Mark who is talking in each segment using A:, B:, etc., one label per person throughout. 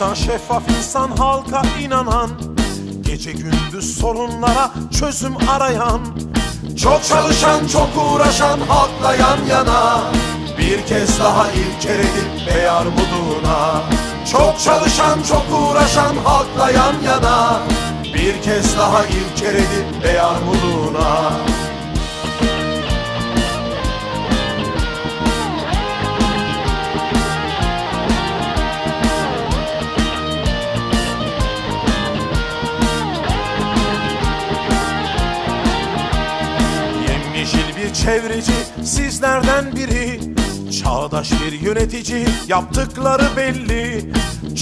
A: İnsan şeffaf insan halka inanan. Gece gündüz sorunlara çözüm arayan. Çok çalışan çok uğraşan halkla yan yana. Bir kez daha ilker edip bey armuduna Çok çalışan çok uğraşan halkla yan yana. Bir kez daha ilker edip bey armuduna bir çevreci sizlerden biri? Çağdaş bir yönetici yaptıkları belli.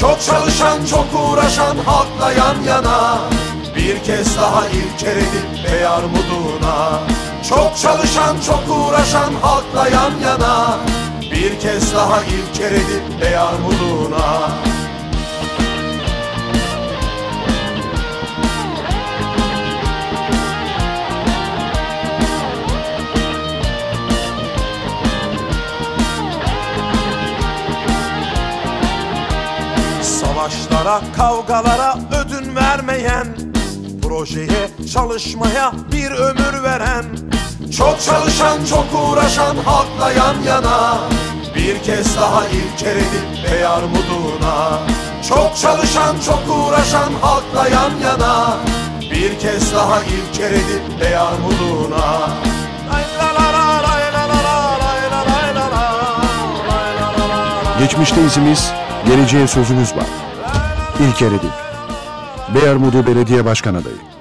A: Çok çalışan çok uğraşan halkla yan yana. Bir kez daha ilker edip bey armuduna Çok çalışan çok uğraşan halkla yan yana. Bir kez daha ilker edip bey armuduna Savaşlara, kavgalara ödün vermeyen Projeye, çalışmaya bir ömür veren Çok çalışan, çok uğraşan halkla yan yana Bir kez daha ilker edip bey armuduna Çok çalışan, çok uğraşan halkla yan yana Bir kez daha ilker edip bey armuduna
B: Geçmişte izimiz, geleceğe sözümüz var. İlker Edip, Beyarmudu Belediye Başkan Adayı.